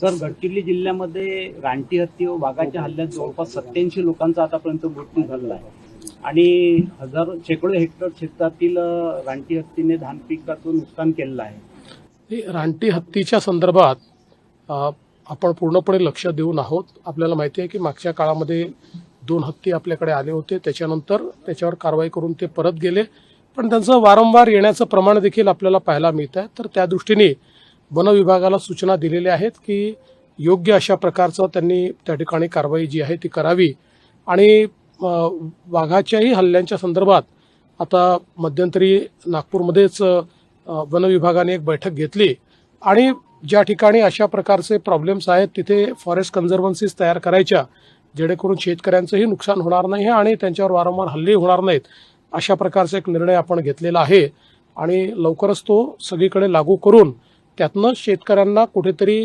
Sir Gadchiroli जिल्ह्यामध्ये रानटी हत्ती व वाघाच्या हल्ल्यात जवळपास सत्याऐंशी लोकांचा आतापर्यंत मृत्यू झालेला आहे. आणि हजारो शेकडो हेक्टर क्षेत्रातील रानटी हत्तीने धान पिकाचं नुकसान केलेलं आहे. रानटी हत्तीच्या संदर्भात आपण पूर्णपणे लक्ष देऊन आहोत. आपल्याला माहिती आहे की मागच्या काळामध्ये दोन हत्ती आपल्याकडे आले होते. त्याच्यानंतर त्याच्यावर कारवाई करून ते परत गेले. पण त्यांचं वारंवार येण्याचं प्रमाण देखील आपल्याला पाहायला मिळत आहे तर त्या दृष्टीने वन विभागाला सूचना दिलेल्या आहेत की योग्य अशा प्रकारचं त्यांनी त्या ठिकाणी कारवाई जी आहे ती करावी. आणि वाघाच्याही हल्ल्यांच्या संदर्भात आता मध्यंतरी नागपूरमध्येच वनविभागाने वन विभागाने एक बैठक घेतली. आणि ज्या ठिकाणी अशा प्रकारचे प्रॉब्लेम्स आहेत तिथे फॉरेस्ट कन्झर्वन्सीज तयार करायच्या जेणेकरून शेतकऱ्यांचंही नुकसान होणार नाही आणि त्यांच्यावर वारंवार हल्ले होणार नाहीत अशा प्रकारचा एक निर्णय आपण घेतलेला आहे. आणि लवकरच तो सगळीकडे लागू करून त्यातनं शेतकऱ्यांना कुठेतरी